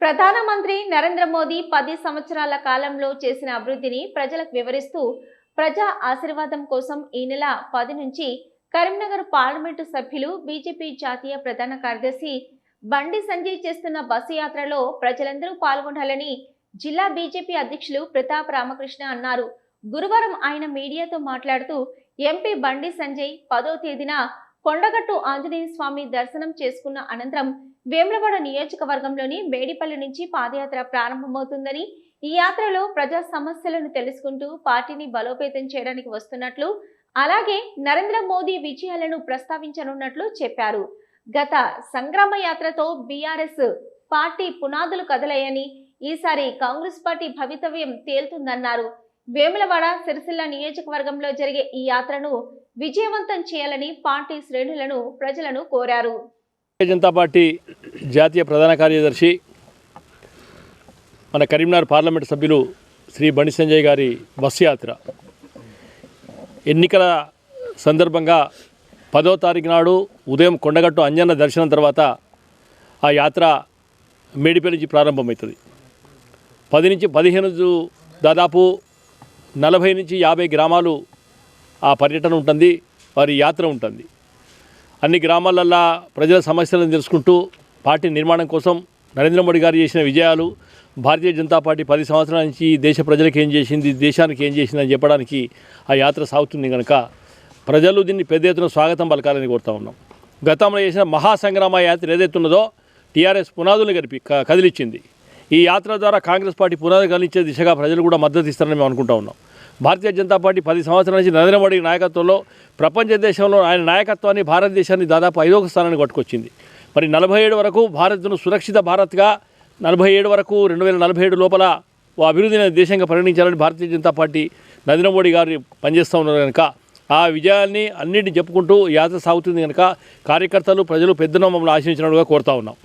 ప్రధానమంత్రి నరేంద్ర మోదీ పది సంవత్సరాల కాలంలో చేసిన అభివృద్ధిని ప్రజలకు వివరిస్తూ ప్రజా ఆశీర్వాదం కోసం ఈ నెల పది నుంచి కరీంనగర్ పార్లమెంటు సభ్యులు బీజేపీ జాతీయ ప్రధాన కార్యదర్శి బండి సంజయ్ చేస్తున్న బస్సు యాత్రలో ప్రజలందరూ పాల్గొనాలని జిల్లా బీజేపీ అధ్యక్షులు ప్రతాప్ రామకృష్ణ అన్నారు. గురువారం ఆయన మీడియాతో మాట్లాడుతూ ఎంపీ బండి సంజయ్ పదో తేదీన కొండగట్టు ఆంజనేయ స్వామి దర్శనం చేసుకున్న అనంతరం వేములవాడ నియోజకవర్గంలోని మేడిపల్లి నుంచి పాదయాత్ర ప్రారంభమవుతుందని ఈ యాత్రలో ప్రజా సమస్యలను తెలుసుకుంటూ పార్టీని బలోపేతం చేయడానికి వస్తున్నట్లు అలాగే నరేంద్ర మోదీ విజయాలను ప్రస్తావించనున్నట్లు చెప్పారు. గత సంగ్రామ యాత్రతో బీఆర్ఎస్ పార్టీ పునాదులు కదలయ్యని ఈసారి కాంగ్రెస్ పార్టీ భవితవ్యం తేలుతుందన్నారు. వేములవాడ సిరిసిల్ల నియోజకవర్గంలో జరిగే ఈ యాత్రను విజయవంతం చేయాలని పార్టీ శ్రేణులను ప్రజలను కోరారు. జనతా పార్టీ జాతీయ ప్రధాన కార్యదర్శి మన కరీంనగర్ పార్లమెంటు సభ్యులు శ్రీ బండి సంజయ్ గారి బస్సు యాత్ర ఎన్నికల సందర్భంగా పదో తారీఖు నాడు ఉదయం కొండగట్టు అంజన్న దర్శనం తర్వాత ఆ యాత్ర మేడిపల్లి నుంచి ప్రారంభమవుతుంది. పది నుంచి పదిహేను దాదాపు నలభై నుంచి యాభై గ్రామాలు ఆ పర్యటన ఉంటుంది వారి యాత్ర ఉంటుంది. అన్ని గ్రామాలల్లా ప్రజల సమస్యలను తెలుసుకుంటూ పార్టీ నిర్మాణం కోసం నరేంద్ర మోడీ గారు చేసిన విజయాలు భారతీయ జనతా పార్టీ పది సంవత్సరాల నుంచి దేశ ప్రజలకు ఏం చేసింది దేశానికి ఏం చేసిందని చెప్పడానికి ఆ యాత్ర సాగుతుంది కనుక ప్రజలు దీన్ని పెద్ద ఎత్తున స్వాగతం పలకాలని కోరుతా ఉన్నాం. గతంలో చేసిన మహాసంగ్రామ యాత్ర ఏదైతే ఉన్నదో టీఆర్ఎస్ పునాదులు గడిపి కదిలిచ్చింది. ఈ యాత్ర ద్వారా కాంగ్రెస్ పార్టీ పునాది కదిలించే దిశగా ప్రజలు కూడా మద్దతు ఇస్తారని మేము అనుకుంటా ఉన్నాం. భారతీయ జనతా పార్టీ పది సంవత్సరాల నుంచి నరేంద్ర మోడీ నాయకత్వంలో ప్రపంచ దేశంలో ఆయన నాయకత్వాన్ని భారతదేశాన్ని దాదాపు ఐదవ స్థానానికి పట్టుకొచ్చింది. మరి నలభై ఏడు వరకు భారత్ను సురక్షిత భారత్గా నలభై ఏడు వరకు రెండు వేల నలభై ఏడు లోపల ఓ అభివృద్ధి దేశంగా పరిగణించాలని భారతీయ జనతా పార్టీ నరేంద్ర మోడీ గారు పనిచేస్తూ ఉన్నారు కనుక ఆ విజయాన్ని అన్నింటిని చెప్పుకుంటూ యాత్ర సాగుతుంది కనుక కార్యకర్తలు ప్రజలు పెద్దన మమ్మల్ని ఆశించినట్టుగా కోరుతా ఉన్నాం.